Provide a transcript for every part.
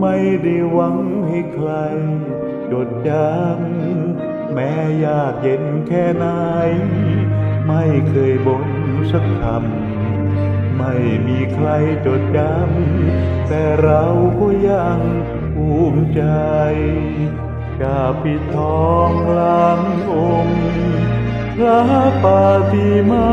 ไม่ได้หวังให้ใครจดจำแม้ยากเย็นแค่ไหน ไม่เคยบ่นสักคำ ไม่มีใครจดจำแต่เราก็ยังภูมิใจจะปิดทองหลังองค์พระปาติมา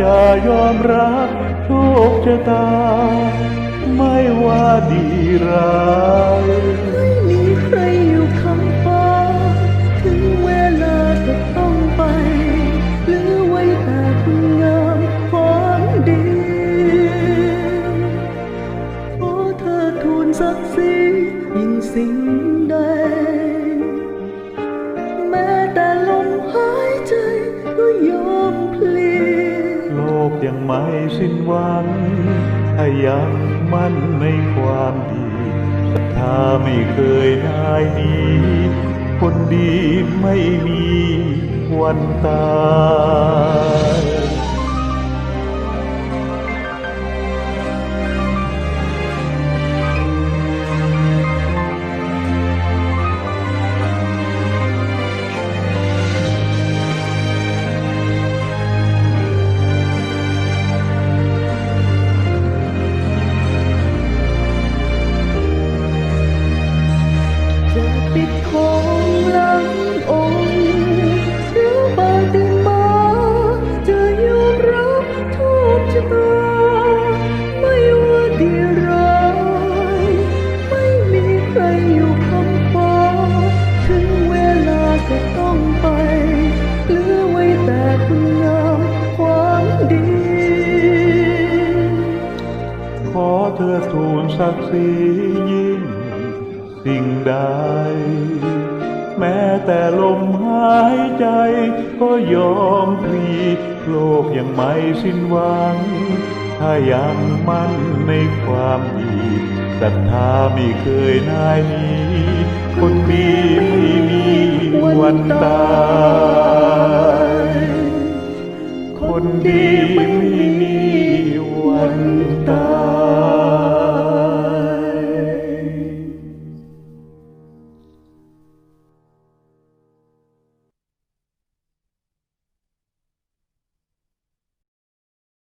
จะยอมรับโชคชะตา ว่าดีร้ายไม่มีใครอยู่คำฟ้า ถึงเวลาจะต้องไปเหลือไว้แต่คุณงามความดีขอเธอทูลศักดิ์ศรียิ่งสิ่งใด แม้แต่ลมหายใจก็ยอมพลีโลกยังไม่สิ้นหวังถ้ายัง มั่นในความดีศรัทธาไม่เคยนายหนีคนดีไม่มีวันตาย เธอทูลศักดิ์ศรียิ่งสิ่งใด แม้แต่ลมหายใจก็ยอมพลีโลกยังไม่สิ้นหวัง ถ้ายังมั่นในความดีศรัทธาไม่เคยนายนี้ คนดีไม่มีวันตาย